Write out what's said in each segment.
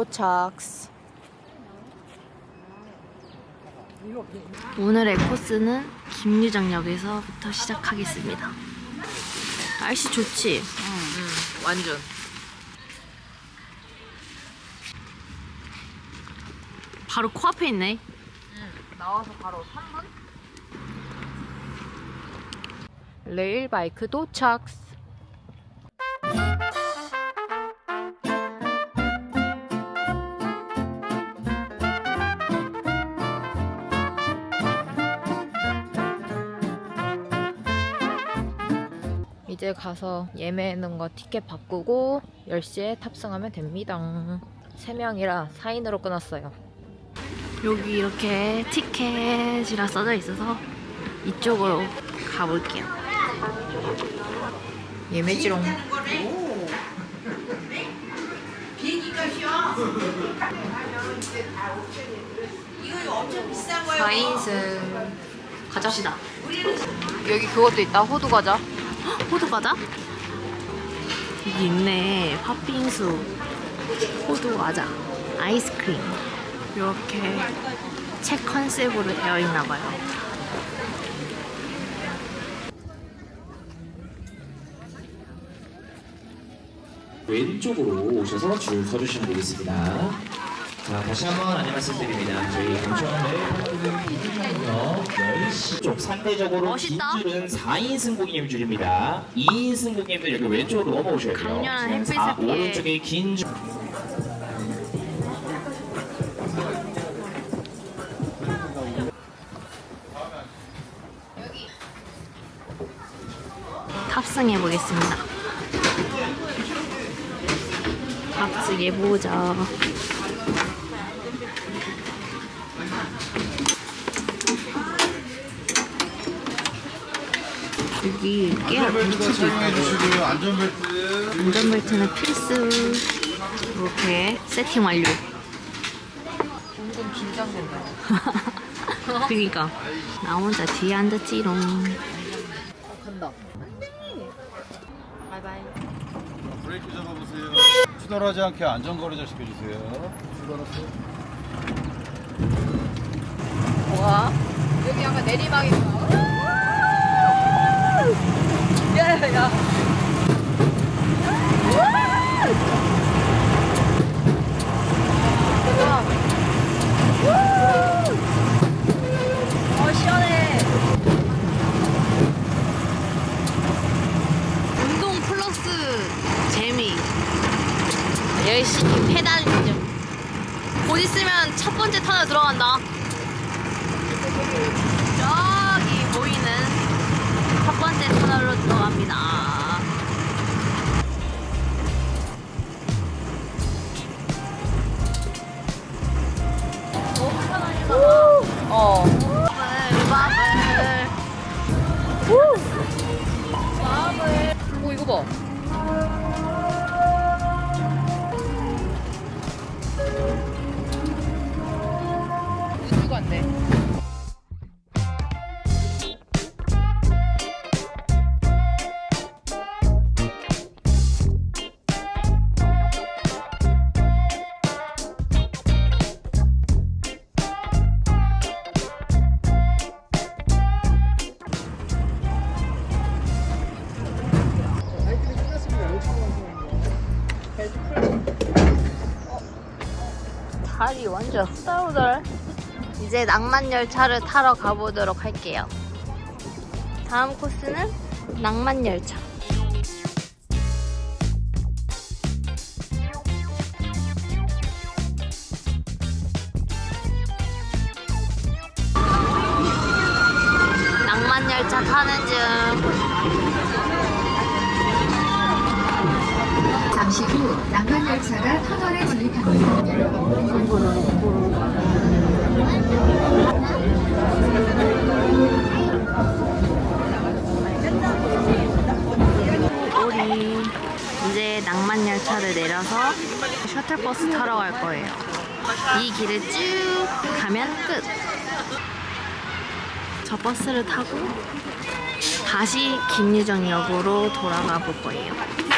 도착. 오늘의 코스는 김유정역에서부터 시작하겠습니다. 날씨 좋지? 완전. 바로 코앞에 있네. 나와서 바로 3분? 레일바이크 도착. 가서 예매하는 거 티켓 바꾸고 10시에 탑승하면 됩니다. 3명이라 4인으로 끊었어요. 여기 이렇게 티켓이라 써져 있어서 이쪽으로 가볼게요. 예매지롱. 사인승 가자시다. 여기 그것도 있다. 호두 과자. 호두 과자? 여기 있네. 팥빙수, 호두 과자, 아이스크림. 이렇게 책 컨셉으로 되어 있나 봐요. 왼쪽으로 오셔서 줄 서주시면 되겠습니다. 자, 다시 한번 안내 말씀드립니다. 저희 이준영역 10시 쪽 상대적으로 멋있다. 긴 줄은 4인 승 고객님 줄입니다. 2인 승 고객님들 여기 왼쪽으로 넘어오셔야 돼요. 강렬한 햇빛을 사- 피해. 오른쪽에 긴 줄. 탑승해 보겠습니다. 탑승해 보자. 붙여져 있고 주시고요. 안전벨트. 안전벨트는 필수. 이렇게 세팅 완료. 점점 긴장된다. 그니까 나 혼자 뒤에 앉았지롱. 간다. 바이바이. 브레이크 잡아보세요. 추돌하지 않게 안전거리 시켜주세요. 출발하세요. 뭐야? 여기 약간 내리막이구나. 야야야. 어 시원해. 운동 플러스 재미. 열심히 페달 좀. 곧 있으면 첫 번째 터널 들어간다. 저기 보이는 첫 번째 터널로 들어갑니다. 다리 완전 후덜후덜. 이제 낭만 열차를 타러 가보도록 할게요. 다음 코스는 낭만 열차. 낭만 열차 타는 중. 잠시 후 낭만 열차가 터널에 진입합니다. 우리 이제 낭만 열차를 내려서 셔틀버스 타러 갈 거예요. 이 길을 쭉 가면 끝. 저 버스를 타고 다시 김유정역으로 돌아가 볼 거예요.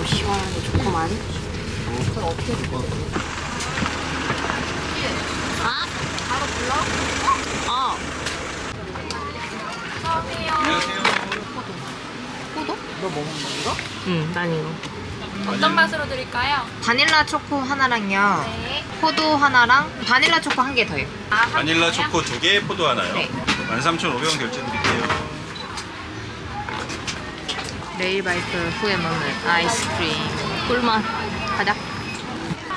오, 시원하게 좋구만. 아? 바로 불러? 어. 포도? 먹는 거? 응, 난 이거. 어떤 맛으로 드릴까요? 바닐라 초코 하나랑요. 포도 하나랑 바닐라 초코 한 개 더요. 바닐라 초코 두 개, 포도 하나요? 네. 13,500원 결제 드릴게요. 레일 바이크 후에 먹는 아이스크림. 꿀맛. 가자.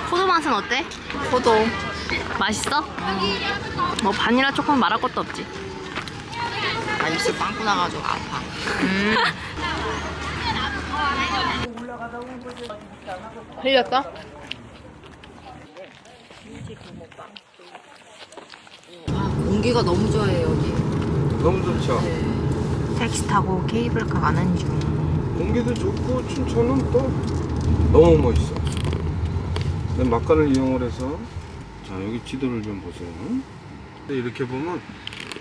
포도 맛은 어때? 포도. 맛있어? 뭐 바닐라 초코는 말할 것도 없지. 아 입술 빵꾸 나가지고 아파. 음. 흘렸어? 공기가 너무 좋아요 여기. 너무 좋죠. 택시 타고 케이블카 가는 중. 공기도 좋고 춘천은 또 너무 멋있어. 네, 막간을 이용을 해서 자 여기 지도를 좀 보세요. 근데 이렇게 보면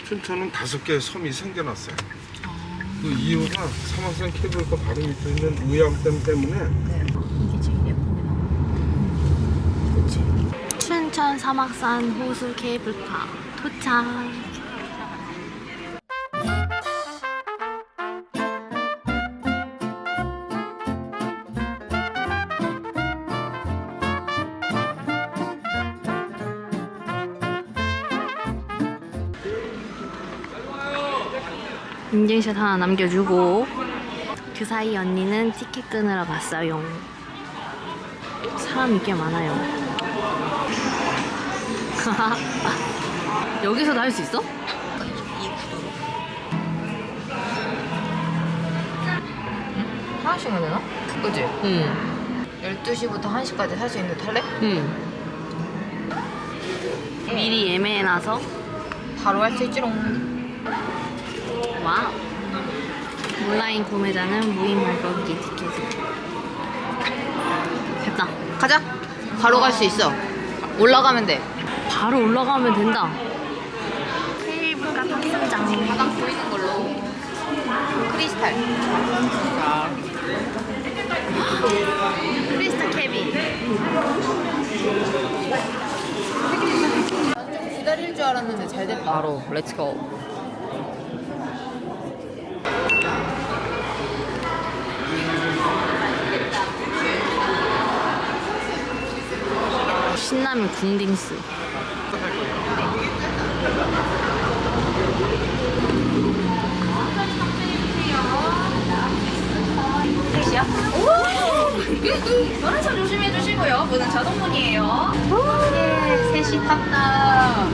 춘천은 다섯 개의 섬이 생겨났어요. 그 이유가 사막산 케이블카 바로 밑에 있는 의암댐 때문에 이게 제일 예쁘게 나와. 그치. 춘천 사막산 호수 케이블카 도착. 인증샷 하나 남겨주고 그 사이 언니는 티켓 끊으러 갔어요. 사람이 꽤 많아요. 여기서도 할 수 있어? 하나씩만 되나? 그지? 응. 12시부터 1시까지 살 수 있는 탈래? 응. 미리 예매해놔서 바로 할 수 있지롱. 와. 온라인 구매자는 무인 발권기 티켓을. 됐다. 가자. 바로 갈 수 있어. 올라가면 돼. 바로 올라가면 된다. 케이블카 탑승장. 바닥 보이는 걸로. 크리스탈. 크리스탈 캐빈. 기다릴 줄 알았는데 잘 됐다. 바로 렛츠고. 신라면 궁딩스. 오! 노란차 조심해 주시고요. 문은 자동문이에요. 예, 셋이 탔다.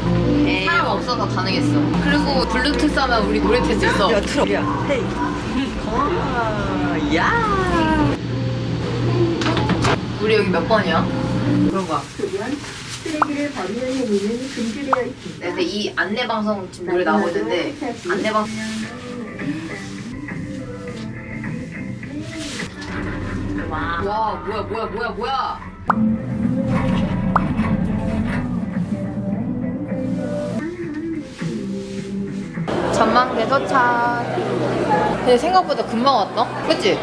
사람 없어서 가능했어. 그리고 블루투스 하면 우리 노래 틀수 있어. 야, 틀어. 야, 헤이. 야. 우리 여기 몇 번이야? 그런 거야. 쓰레기를 버리는 행위는 금지되어 있습니다. 근데 이 안내 방송 지금 노래 나오고 있는데 안내 방송 와, 뭐야 뭐야 뭐야 뭐야 전망대 도착 근데 생각보다 금방 왔다 그치?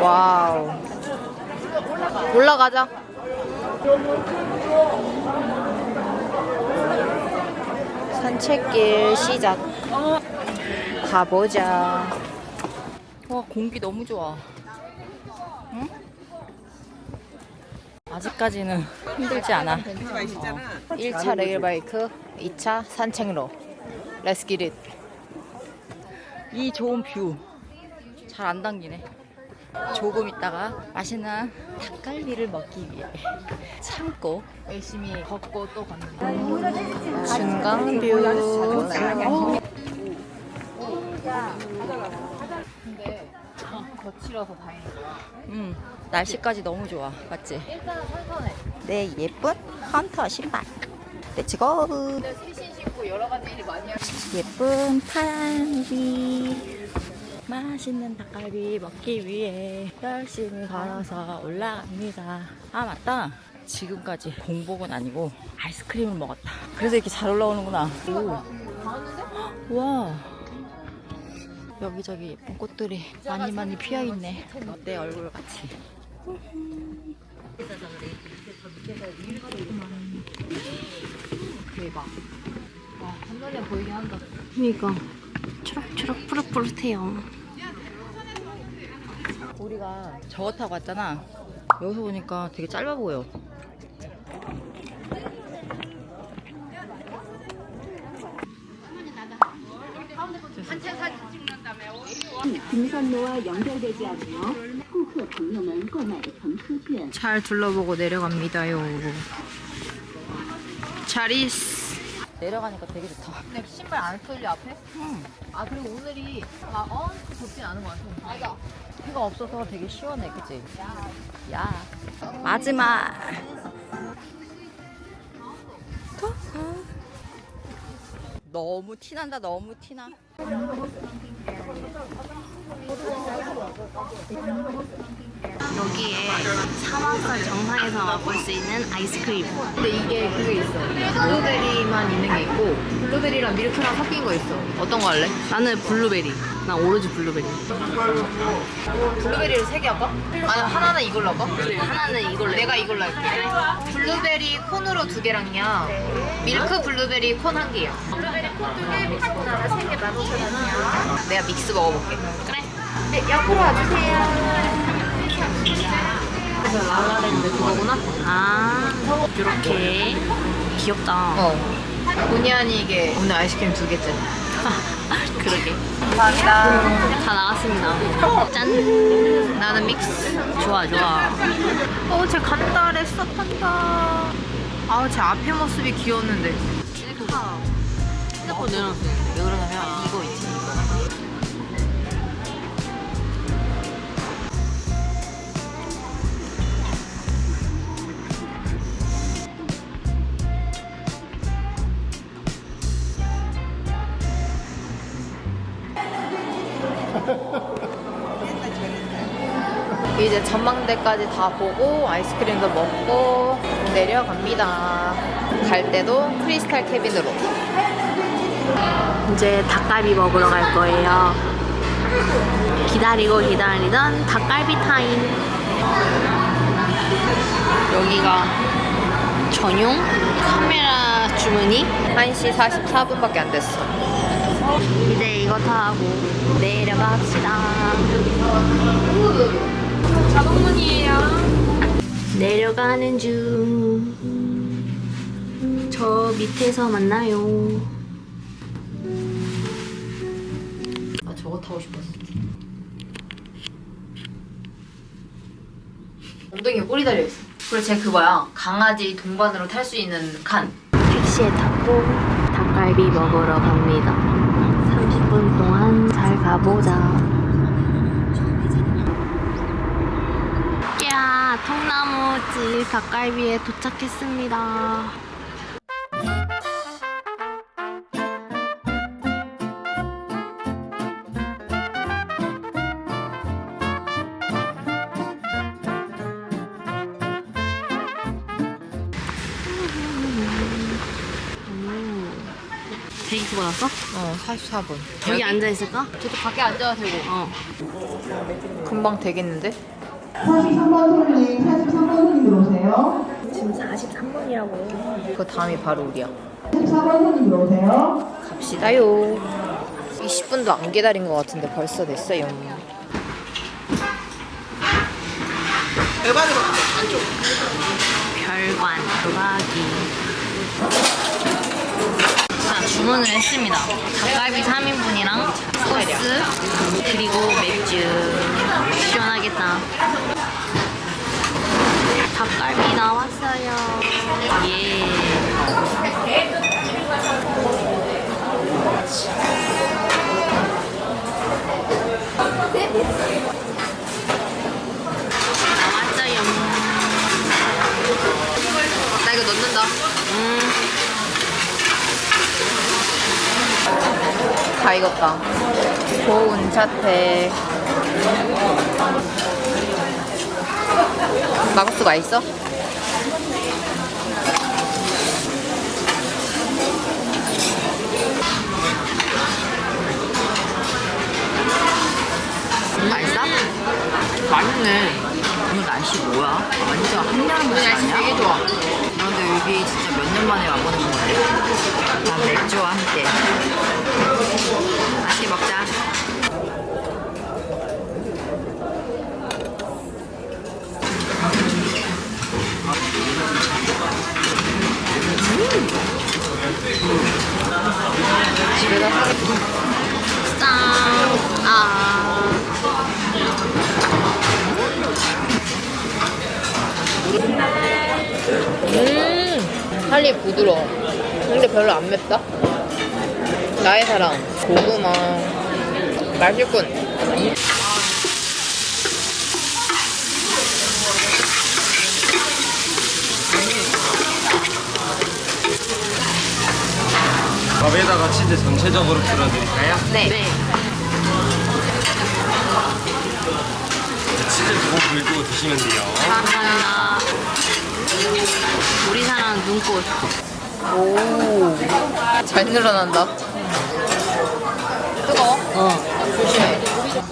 와우 올라가자 산책길 시작. 가보자. 와, 공기 너무 좋아. 응? 아직까지는 힘들지 않아. 1차 레일바이크, 2차 산책로. 렛츠 기릿. 이 좋은 뷰. 잘 안 당기네. 조금 있다가 맛있는 닭갈비를 먹기 위해 참고 열심히 걷고 또 걷는다. 중강뷰. 근데 거칠어서 다행이다. 음, 날씨까지 너무 좋아. 맞지? 일단은 선선해. 내 예쁜 헌터 신발. 렛츠고. 할 예쁜 파란비. 맛있는 닭갈비 먹기 위해 열심히 걸어서 올라갑니다. 아 맞다. 지금까지 공복은 아니고 아이스크림을 먹었다. 그래서 이렇게 잘 올라오는구나. 오. 와. 여기저기 예쁜 꽃들이 많이 많이 피어 있네. 내 얼굴 같이. 대박. 와, 한눈에 보이긴 한다. 그니까. 초록초록 푸릇푸릇해요. 우리가 저거 타고 왔잖아. 여기서 보니까 되게 짧아 보여. 등산로와 연결되지 않으며 顾客朋友们购买的乘车券 잘 둘러보고 내려갑니다요. 자리스. 내려가니까 되게 좋다. 근데 신발 안 털려 앞에? 응. 아 그리고 오늘이 막 엄청 덥진 않은 것 같아. 맞아. 해가 없어서 되게 시원해, 그치? 야. 마지막. 너무 티난다, 너무 티나. 여기에 사막산 정상에서 맛볼 수 있는 아이스크림. 근데 이게 그게 있어. 블루베리만 있는 게 있고 블루베리랑 밀크랑 섞인 거 있어. 어떤 거 할래? 나는 블루베리. 난 오로지 블루베리. 블루베리를 세 개 할까? 아니 하나는 이걸로 할까? 그래 하나는 이걸로. 내가 이걸로 할게. 블루베리 콘으로 두 개랑요. 밀크 블루베리 콘 한 개요. 블루베리 콘 두 개, 밀크 콘 하나 세개 만오천 원이요. 내가 믹스 먹어볼게. 그래. 네, 옆으로 와주세요. 그래서 라라랜드 그거구나? 아, 이렇게 귀엽다. 어. 본의 아니게 오늘 아이스크림 두 개째. 그러게. 감사합니다. 다 나왔습니다. 짠. 나는 믹스. 좋아, 좋아. 어, 쟤 간다. 레서 탄다. 아우, 제 앞에 모습이 귀여웠는데. 셀카. 핸드폰 내려놨어요. 왜 그러냐면 이거 있지. 이제 전망대까지 다 보고 아이스크림도 먹고 내려갑니다. 갈 때도 크리스탈 캐빈으로. 이제 닭갈비 먹으러 갈 거예요. 기다리고 기다리던 닭갈비 타임. 여기가 전용 카메라 주문이 1시 44분밖에 안 됐어. 이제 이 거 타고 내려갑시다. 자동문이에요. 내려가는 중. 저 밑에서 만나요. 아 저거 타고 싶었어. 엉덩이에 꼬리 달려 있어. 그리고 제 그거야. 강아지 동반으로 탈 수 있는 칸. 택시에 탔고 닭갈비 먹으러 갑니다. 30분 동안 잘 가보자. 야, 통나무집 닭갈비에 도착했습니다. 대기수 받았어? 어, 44분. 여기 앉아 있을까? 저도 밖에 앉아도 되고. 어. 금방 되겠는데? 43번 손님, 43번 손님 들어오세요. 지금 43분이라고. 그 다음이 바로 우리야. 14번 손님 들어오세요. 갑시다요. 20분도 안 기다린 것 같은데 벌써 됐어요. 별관 도박이. 자, 주문을 했습니다. 닭갈비 3인분이랑 소스, 그리고 맥주. 시원하겠다. 닭갈비 나왔어요. 예. 다 익었다. 좋은 차태. 막국수 맛있어? 맛있어? 맛있네. 오늘 날씨 뭐야? 완전 한여름 날씨 아니야? 되게 좋아. 그런데 여기 진짜 몇 년 만에 와보는 건데. 다 맥주와 함께. 맵다. 나의 사랑, 고구마. 맛있군. 밥에다가 치즈 전체적으로 뿌려드릴까요? 네. 치즈 두고 긁고 드시면 돼요. 감사합니다. 우리 사랑 눈꽃. 오, 잘 늘어난다. 뜨거워? 어. 조심해.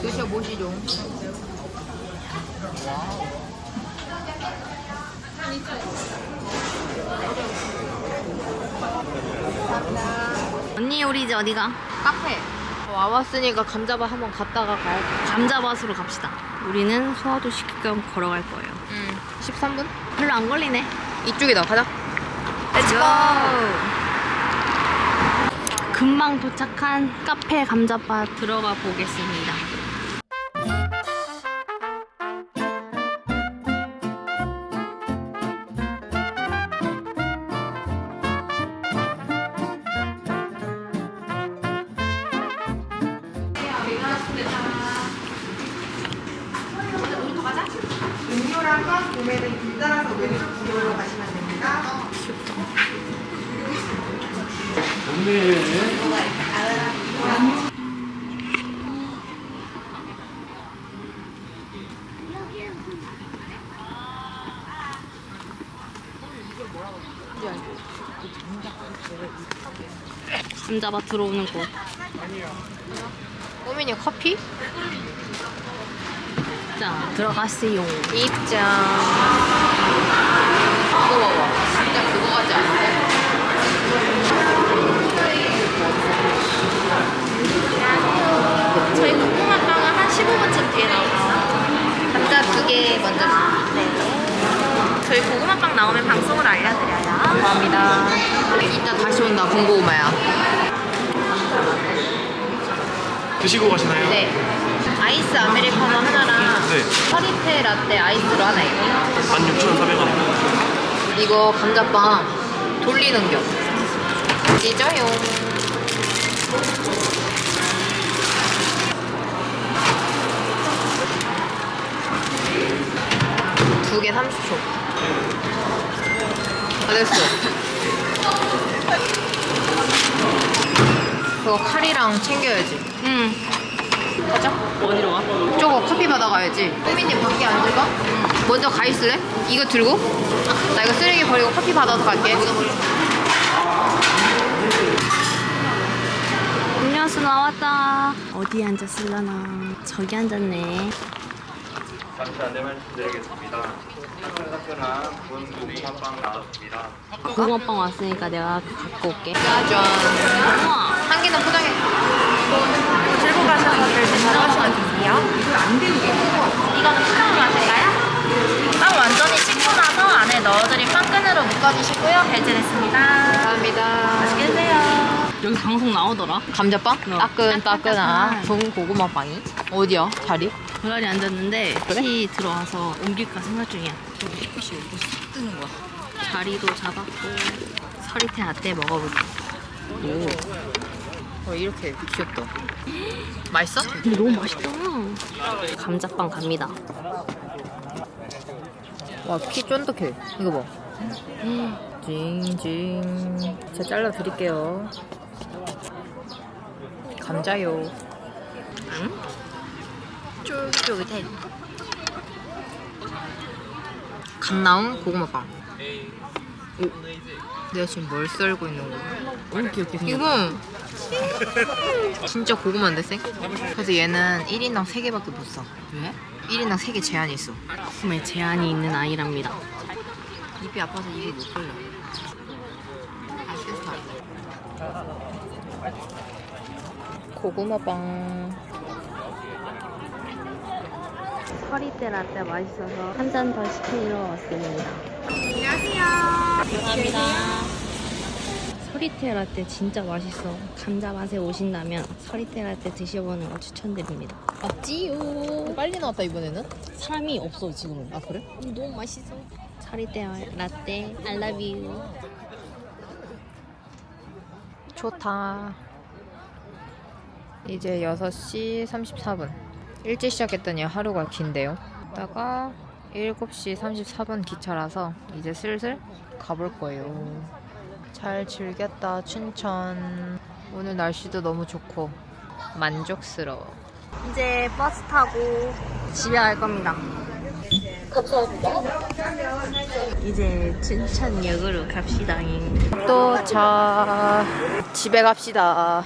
드셔보시죠. 언니 우리 이제 어디가? 카페. 와봤으니까 감자밭 한번 갔다가 가야 돼. 감자밭으로 갑시다. 우리는 소화도 시킬 겸 걸어갈 거예요. 응. 13분? 별로 안 걸리네. 이쪽이다. 가자. Let's. 금방 도착한 카페 감자밭 들어가 보겠습니다. 감자밭 들어오는 곳. 꼬민이 커피? 자, 들어가세요. 입장. 이거 봐봐. 진짜 그거 같지 않은데? 저희 콩고마빵은 한 15분쯤 뒤에 나옵니다. 감자 두 개 먼저. 저희 고구마 빵 나오면 방송으로 알려드려요. 감사합니다. 이따 다시 온다. 군고구마야. 드시고 가시나요? 네. 아이스 아메리카노 하나랑 네. 파리테 라떼 아이스로 하나 있고. 16,400원. 이거 감자빵 돌리는 겨. 찢어요. 두 개 30초. 다 됐어. 그거 칼이랑 챙겨야지. 응. 가자. 어디로 가? 저거 커피 받아가야지. 호민님 밖에 안 들까? 먼저 가 있을래? 이거 들고? 나 이거 쓰레기 버리고 커피 받아서 갈게. 음료수 나왔다. 어디 앉았을라나? 저기 앉았네. 잠시 안내 말씀드리겠습니다. 따끈따끈한 구운 고구마빵 나왔습니다. 고구마빵 왔으니까 내가 갖고 올게. 짜잔. 우와. 한 개는 포장해. 들고 가셔서 드시면 드세요. 이거는 투명으로 하실까요? 빵 완전히 식고 나서 안에 넣어드린 빵끈으로 묶어주시고요. 결제됐습니다. 감사합니다. 맛있게 드세요. 여기 방송 나오더라. 감자빵? 어. 따끈따끈한 따끈따끈한. 좋은 고구마빵이. 어디야? 자리? 고라니 앉았는데 피 들어와서 옮길까 생각 중이야. 햇빛이 여기 싹 뜨는 거야. 자리도 잡았고 서리태 라떼 먹어볼게. 어, 이렇게 귀엽다. 맛있어? 근데 너무 맛있다. 감자빵 갑니다. 와, 피 쫀득해. 이거 봐. 징징. 제가 잘라 드릴게요. 감자요. 응? 쫄깃쫄깃해. 갓 나온 고구마빵. 내가 지금 뭘 썰고 있는 거야? 너무 귀엽게 생겼어. 이거 진짜 고구마인데 생? 그래서 얘는 1인당 3개밖에 못 사. 왜? 1인당 3개 제한이 있어. 품에 제한이 있는 아이랍니다. 입이 아파서 입을 못 벌려. 맛있어. 고구마빵. 서리대 라떼 맛있어서 한 잔 더 시키러 왔습니다. 감사합니다. 서리테 라떼 진짜 맛있어. 감자 맛에 오신다면 서리테 라떼 드셔보는 거 추천드립니다. 맞지요. 빨리 나왔다 이번에는? 사람이 없어 지금은. 아 그래? 너무 맛있어. 서리테 라떼 I love you. 좋다. 이제 6시 34분. 일찍 시작했더니 하루가 긴데요. 이따가 7시 34분 기차라서 이제 슬슬 가볼 거예요. 잘 즐겼다, 춘천. 오늘 날씨도 너무 좋고 만족스러워. 이제 버스 타고 집에 갈 겁니다. 이제 춘천역으로 갑시다. 도착. 집에 갑시다.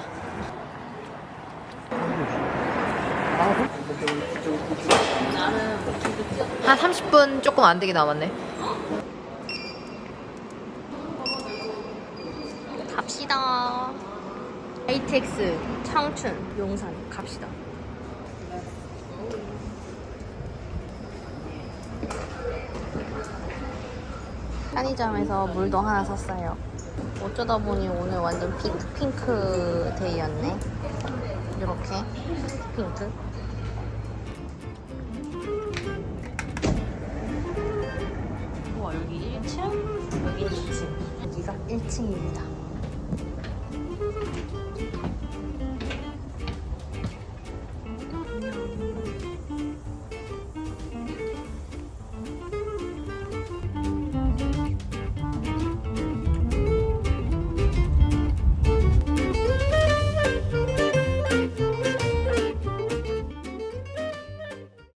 한 30분 조금 안 되게 남았네. 갑시다. ATX 청춘 용산 갑시다. 편의점에서 물도 하나 샀어요. 어쩌다 보니 오늘 완전 핑크 핑크 데이였네. 이렇게 핑크. 1층입니다.